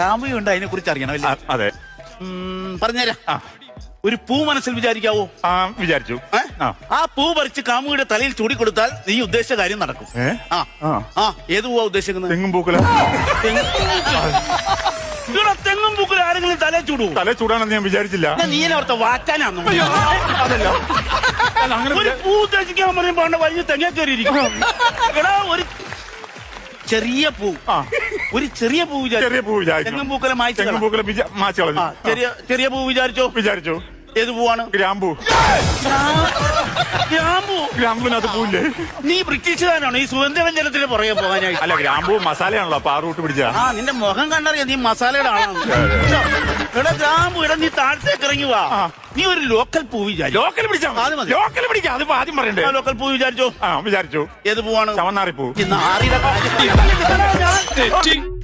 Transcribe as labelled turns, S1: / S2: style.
S1: കാമുകയുണ്ട് അതിനെ കുറിച്ച്
S2: അറിയണമല്ലേ അതെ.
S1: പറഞ്ഞുതരാം. ഒരു പൂ മനസ്സിൽ വിചാരിക്കാവോ?
S2: ആ വിചാരിച്ചു. ആ.
S1: പൂ പറിച്ച് കാമുകിയുടെ തലയിൽ ചൂടി കൊടുത്താൽ നീ ഉദ്ദേശിച്ച കാര്യം നടക്കും. ആ. ഏത് പൂവാ ഉദ്ദേശിക്കുന്നത്?
S2: തെങ്ങും പൂക്കല
S1: തെങ്ങ്. പൂക്കൾ ആരെങ്കിലും തലയിൽ ചൂടുവോ?
S2: തല ചൂടാണെന്ന് ഞാൻ വിചാരിച്ചില്ല.
S1: നീ ഓർത്ത വാറ്റാനാന്നു
S2: അതല്ല.
S1: ഒരു പൂ ഉദ്ദേശിക്കാൻ പറയുമ്പോ വലിയ തെങ്ങ കയറിയിരിക്കും. ഒരു ചെറിയ പൂ.
S2: ആ.
S1: ഒരു ചെറിയ പൂ വിചാരിച്ചു.
S2: ചെറിയ പൂ വിചാരിച്ചു.
S1: തെങ്ങും പൂക്കല മായ്ച്ചു
S2: തെങ്ങും. പൂക്കല മാച്ചു കളഞ്ഞു.
S1: ചെറിയ ചെറിയ പൂ വിചാരിച്ചോ?
S2: വിചാരിച്ചു.
S1: ഏത് പൂവാണ്?
S2: ഗ്രാമ്പൂ.
S1: ഗ്രാമ്പൂ.
S2: ഗ്രാമ്പൂവിനകത്ത് പൂവില്ലേ?
S1: നീ ബ്രിട്ടീഷുകാരനാണ്? ഈ സുഗന്ധവ്യഞ്ജനത്തിന് പുറകെ പോകാനായിട്ട്.
S2: അല്ല ഗ്രാമ്പൂ മസാലയാണല്ലോ പാറൂട്ട് പിടിച്ചാ പിടിച്ച.
S1: ആ നിന്റെ മുഖം കണ്ടറിയാം നീ മസാലയുടെ ആളാണ് എടാ നീ താഴത്തേക്ക് ഇറങ്ങി വാ. നീ ഒരു ലോക്കൽ പൂ വിചാരിച്ചു
S2: ലോക്കൽ പിടിച്ചാ
S1: അത് മതി.
S2: ലോക്കൽ പിടിക്കാം. അതിപ്പോ ആദ്യം പറയണ്ടേ?
S1: ലോക്കൽ പൂ വിചാരിച്ചോ?
S2: ആ വിചാരിച്ചു.
S1: ഏത് പൂവാണ്?
S2: ചവന്നാറിപ്പൂ.
S1: പൂ നാറിയുടെ കാര്യം-
S3: തെറ്റി.